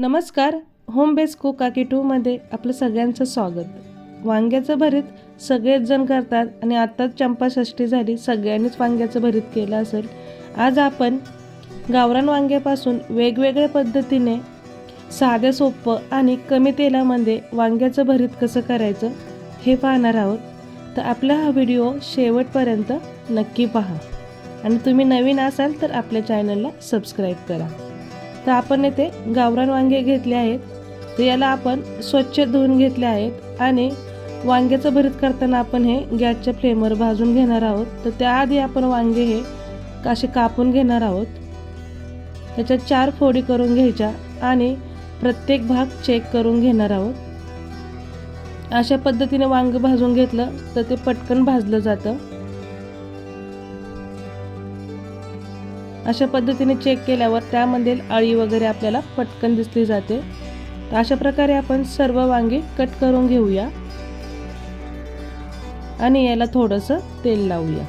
नमस्कार home base cook टूमध्ये आपलं सगळ्यांचं स्वागत. वांग्याचं भरीत सगळेच जण करतात आणि आत्ताच चंपाषष्ठी झाली सगळ्यांनीच वांग्याचं भरीत केलं असेल. आज आपण गावरान वांग्यापासून वेगवेगळ्या पद्धतीने साधे सोपं आणि कमी तेलामध्ये वांग्याचं भरीत कसं करायचं हे पाहणार आहोत. तर आपला हा व्हिडिओ शेवटपर्यंत नक्की पहा. आणि तुम्ही नवीन असाल तर आपल्या चॅनलला सबस्क्राईब करा. तर आपण येथे गावरान वांगे घेतले आहेत. तर याला आपण स्वच्छ धुवून घेतले आहेत आणि वांग्याचं भरीत करताना आपण हे गॅसच्या फ्लेमवर भाजून घेणार आहोत. तर त्याआधी आपण वांगे हे असे कापून घेणार आहोत. त्याच्यात चार फोडी करून घ्यायच्या आणि प्रत्येक भाग चेक करून घेणार आहोत. अशा पद्धतीने वांग भाजून घेतलं तर ते पटकन भाजलं जातं. अशा पद्धतीने चेक केल्यावर त्यामध्ये अळी वगैरे आपल्याला पटकन दिसली जाते. तर अशा प्रकारे आपण सर्व वांगे कट करून घेऊया. आणि याला थोडंसं तेल लावूया.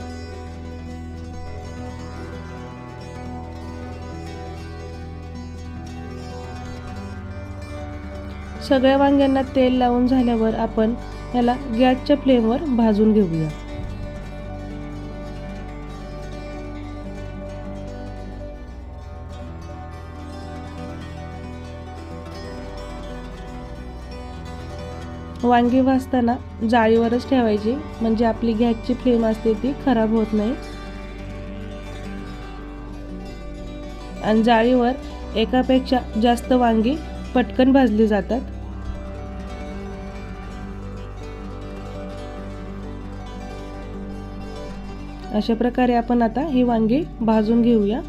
सगळ्या वांग्यांना तेल लावून झाल्यावर आपण याला गॅसच्या फ्लेमवर भाजून घेऊया. वांगी भाजताना जाळीवरच ठेवायची. म्हणजे आपली गॅसची फ्लेम असते ती खराब होत नाही. आणि जाळीवर एकापेक्षा जास्त वांगी पटकन भाजली जातात. अशा प्रकारे आपण आता ही वांगी भाजून घेऊया.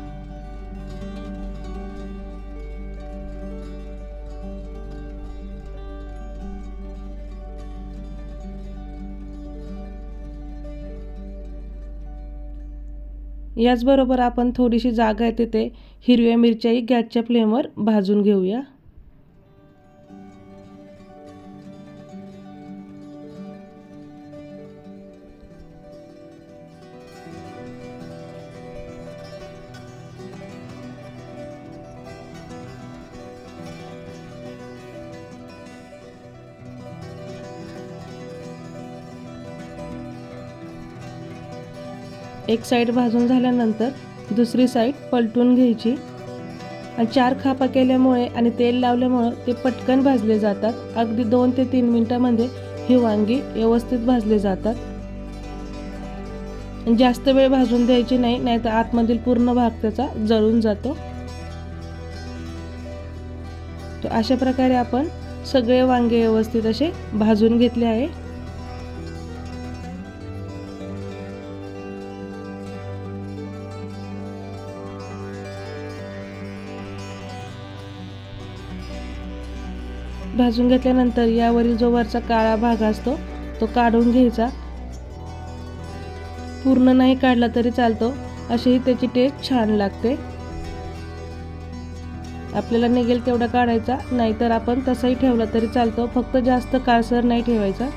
याचबरोबर आपण थोडीशी जागा आहे तिथे हिरव्या मिरच्याही गॅसच्या फ्लेमवर भाजून घेऊया. एक साईड भाजून झाल्यानंतर दुसरी साईड पलटून घ्यायची. आणि चार खापा केल्यामुळे आणि तेल लावल्यामुळं ते पटकन भाजले जातात. अगदी दोन ते तीन मिनटामध्ये ही वांगी व्यवस्थित भाजले जातात. जास्त वेळ भाजून द्यायची नाही नाहीतर आतमधील पूर्ण भाग त्याचा जळून जातो. तर अशा प्रकारे आपण सगळे वांगे व्यवस्थित असे भाजून घेतले आहे. भाजून घेतल्यानंतर यावरील जो वरचा काळा भाग असतो तो काढून घ्यायचा. पूर्ण नाही काढला तरी चालतो अशीही त्याची टेस्ट छान लागते. आपल्याला निघेल तेवढा काढायचा नाहीतर आपण तसाही ठेवला तरी चालतो फक्त जास्त काळसर नाही ठेवायचा.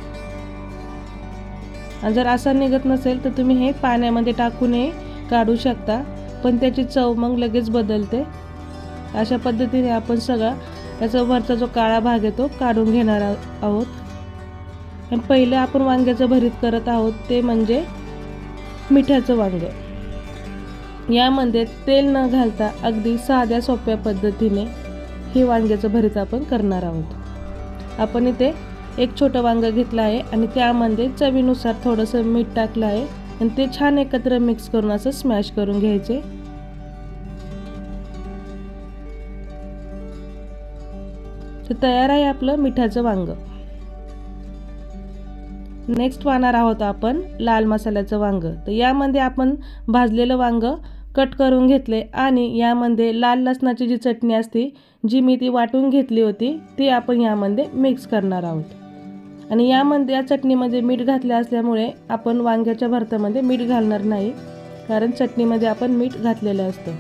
जर असा निघत नसेल तर तुम्ही हे पाण्यामध्ये टाकूनही काढू शकता पण त्याची चव मग लगेच बदलते. अशा पद्धतीने आपण सगळा त्याचा वरचा जो काळा भाग आहे तो काढून घेणार आहोत. आणि पहिलं आपण वांग्याचं भरीत करत आहोत ते म्हणजे मिठाचं वांगं. यामध्ये तेल न घालता अगदी साध्या सोप्या पद्धतीने हे वांग्याचं भरीत आपण करणार आहोत. आपण इथे एक छोटं वांगं घेतलं आहे आणि त्यामध्ये चवीनुसार थोडंसं मीठ टाकलं आहे. आणि ते छान एकत्र मिक्स करून असं स्मॅश करून घ्यायचे. तर तयार आहे आपलं मिठाचं वांग. नेक्स्ट पाहणार आहोत आपण लाल मसाल्याचं वांग. तर यामध्ये आपण भाजलेलं वांग कट करून घेतले आणि यामध्ये लाल लसणाची जी चटणी असते जी मी ती वाटून घेतली होती ती आपण यामध्ये मिक्स करणार आहोत. आणि यामध्ये या चटणीमध्ये मीठ घातले असल्यामुळे आपण वांग्याच्या भरतामध्ये मीठ घालणार नाही कारण चटणीमध्ये आपण मीठ घातलेलं असतं.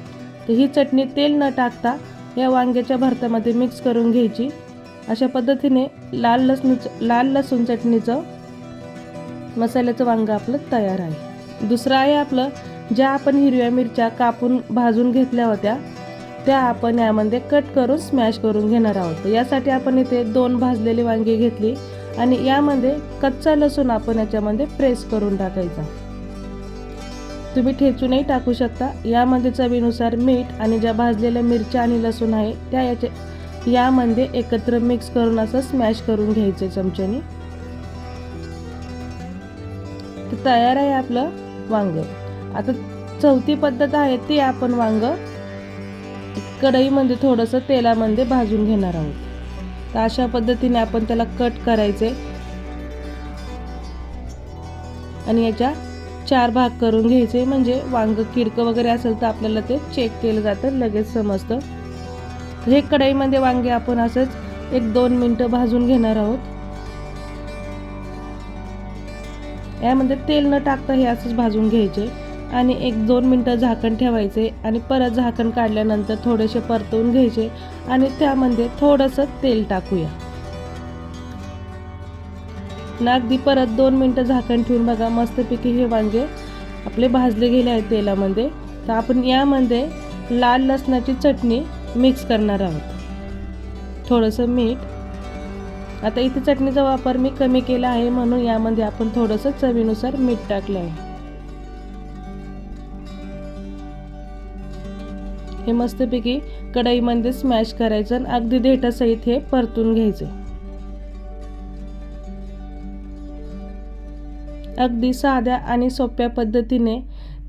तर ही चटणी तेल न टाकता या वांग्याच्या भरतामध्ये मिक्स करून घ्यायची. अशा पद्धतीने लाल लसूण लाल लसूण चटणीचं मसाल्याचं वांग आपलं तयार आहे. दुसरं आहे आपलं ज्या आपण हिरव्या मिरच्या कापून भाजून घेतल्या होत्या त्या आपण यामध्ये कट करून स्मॅश करून घेणार आहोत. यासाठी आपण इथे दोन भाजलेली वांगी घेतली आणि यामध्ये कच्चा लसूण आपण याच्यामध्ये प्रेस करून टाकायचा. तुम्ही ठेचूनही टाकू शकता. यामध्ये चवीनुसार मीठ आणि ज्या भाजलेल्या मिरच्या आणि लसूण आहे त्या याचे यामध्ये एकत्र मिक्स करून असं स्मॅश करून घ्यायचे चमच्याने. तर तयार आहे आपलं वांग. आता चौथी पद्धत आहे ती आपण वांग कढईमध्ये थोडंसं तेलामध्ये भाजून घेणार आहोत. तर अशा पद्धतीने आपण त्याला कट करायचे. आणि याच्या चार भाग करून घ्यायचे म्हणजे वांग किडकं वगैरे असेल तर आपल्याला ते चेक केलं जातं लगेच समजतं. हे कढईमध्ये वांगे आपण असंच एक दोन मिनटं भाजून घेणार आहोत. यामध्ये तेल न टाकता हे असंच भाजून घ्यायचे आणि एक दोन मिनटं झाकण ठेवायचे आणि परत झाकण काढल्यानंतर थोडेसे परतवून घ्यायचे आणि त्यामध्ये थोडंसं तेल टाकूया. ना अगदी परत दोन मिनटं झाकण ठेवून बघा मस्तपैकी हे वांगे आपले भाजले गेले आहेत तेलामध्ये. तर आपण यामध्ये लाल लसणाची चटणी मिक्स करणार आहोत. थोडंसं मीठ. आता इथे चटणीचा वापर मी कमी केला आहे म्हणून यामध्ये आपण थोडंसं चवीनुसार मीठ टाकलं आहे. हे मस्तपैकी कढईमध्ये स्मॅश करायचं आणि अगदी देठासहित हे परतून घ्यायचं. अगदी साध्या आणि सोप्या पद्धतीने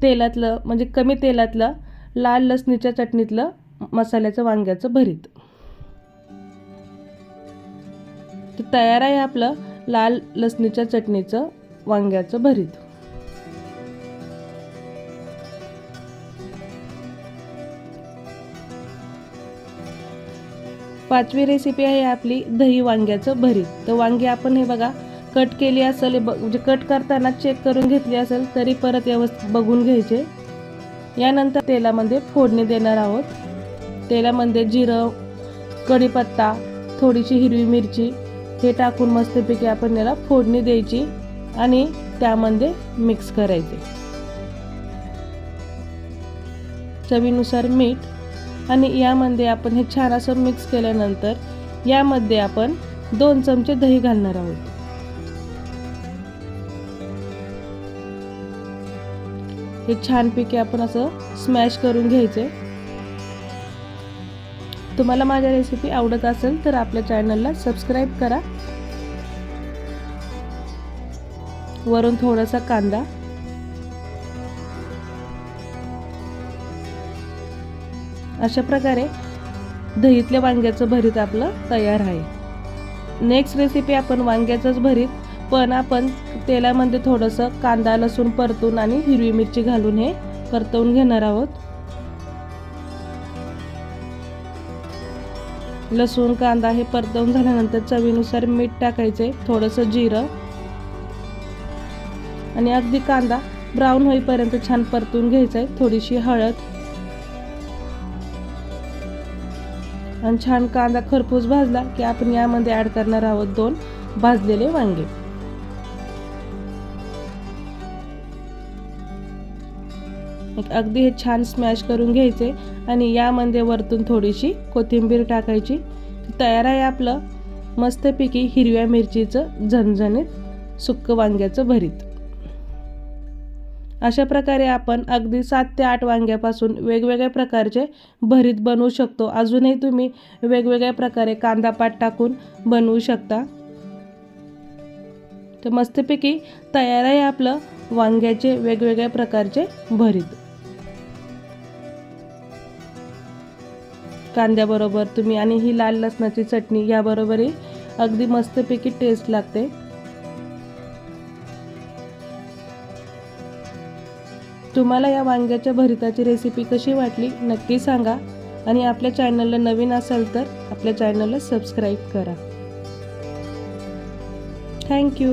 तेलातलं म्हणजे कमी तेलातलं लाल लसणीच्या चटणीतलं मसाल्याचं वांग्याचं भरीत. तर तयार आहे आपलं लाल लसणीच्या चटणीचं वांग्याचं भरीत. पाचवी रेसिपी आहे आपली दही वांग्याचं भरीत. तर वांगी आपण हे बघा कट केली असेल ब म्हणजे कट करताना चेक करून घेतली असेल तरी परत व्यवस्थित बघून घ्यायचे. यानंतर तेलामध्ये फोडणी देणार आहोत. तेलामध्ये जिरं कढीपत्ता थोडीशी हिरवी मिरची हे टाकून मस्तपैकी आपण याला फोडणी द्यायची आणि त्यामध्ये मिक्स करायचे. चवीनुसार मीठ आणि यामध्ये आपण हे छान असं मिक्स केल्यानंतर यामध्ये आपण दोन चमचे दही घालणार आहोत. हे छानपैकी आपण असं स्मॅश करून घ्यायचे. तुम्हाला माझ्या रेसिपी आवडत असेल तर आपल्या चॅनलला सबस्क्राईब करा. वरून थोडासा कांदा. अशा प्रकारे दहीतल्या वांग्याचं भरीत आपलं तयार आहे. नेक्स्ट रेसिपी आपण वांग्याचंच भरीत पण आपण तेलामध्ये थोडंसं कांदा लसूण परतून आणि हिरवी मिरची घालून हे परतवून घेणार आहोत. लसूण कांदा हे परतवून झाल्यानंतर चवीनुसार मीठ टाकायचे थोडंसं जिरं. आणि अगदी कांदा ब्राऊन होईपर्यंत छान परतून घ्यायचा आहे थोडीशी हळद. आणि छान कांदा खरपूस भाजला की आपण यामध्ये ॲड करणार आहोत दोन भाजलेले वांगे. मग अगदी हे छान स्मॅश करून घ्यायचे आणि यामध्ये वरतून थोडीशी कोथिंबीर टाकायची. तयार आहे आपलं मस्तपैकी हिरव्या मिरचीचं झणझणीत सुक्क वांग्याचं भरीत. अशा प्रकारे आपण अगदी सात ते आठ वांग्यापासून वेगवेगळ्या प्रकारचे भरीत बनवू शकतो. अजूनही तुम्ही वेगवेगळ्या प्रकारे कांदा पात टाकून बनवू शकता. तर मस्तपैकी तयार आहे आपलं वांग्याचे वेगवेगळ्या प्रकारचे भरीत. कांद्याबरोबर तुम्ही आणि ही लाल लसणाची चटणी याबरोबरही अगदी मस्तपैकी टेस्ट लागते. तुम्हाला या वांग्याच्या भरिताची रेसिपी कशी वाटली नक्की सांगा आणि आपल्या चॅनलला नवीन असाल तर आपल्या चॅनलला सबस्क्राईब करा. थँक्यू